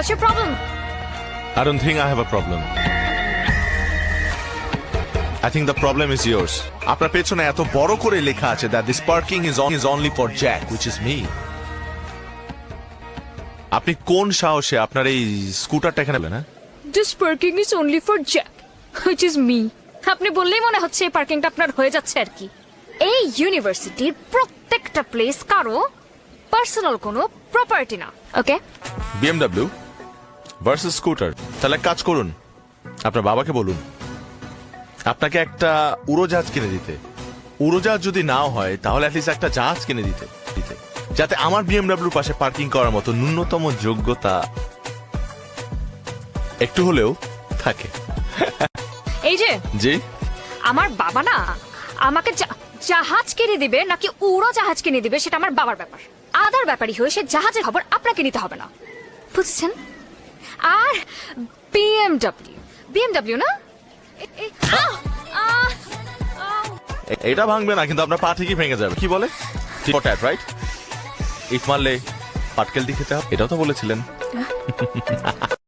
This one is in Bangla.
What's your problem? I don't think I have a problem. I think the problem is yours. আপনার পেছনে এত বড় করে লেখা আছে that this parking is, on, is only for Jack, which is me. আপনি কোন সাহসে আপনার এই স্কুটারটা এখানে হ্যাঁ This parking is only for Jack, which is me. আপনি বললেই মনে হচ্ছে এই পার্কিংটা আপনার হয়ে যাচ্ছে আর কি এই ইউনিভার্সিটির প্রত্যেকটা প্লেস কারও পার্সোনাল কোনো প্রপার্টি না ওকে বিএমডব্লিউ ভার্সেস স্কুটার তাহলে এক কাজ করুন আপনার বাবাকে বলুন আপনাকে একটা উড়োজাহাজ কিনে দিতে। উড়োজাহাজ যদি নাও হয় তাহলে অ্যাটলিস্ট একটা জাহাজ কিনে দিতে দিতে। যাতে আমার বিএমডব্লিউর পাশে পার্কিং করার মতো ন্যূনতম যোগ্যতা একটু হলেও থাকে। এই যে জি? আমার বাবা না আমাকে জা- জাহাজ কিনে দিবে নাকি উড়ো জাহাজ কিনে দিবে সেটা আমার বাবার ব্যাপার। আদার ব্যাপারই হয়ে সে জাহাজের খবর আপনাকে নিতে হবে না। বুঝছেন? আর বিএমডব্লিউ বিএমডব্লিউ না! এটা ভাঙবে না কিন্তু আপনার পা ঠিকই ভেঙে যাবে। কি বলে? রাইট ইট মারলে পাটকেল দিয়ে খেতে হবে এটাও তো বলেছিলেন।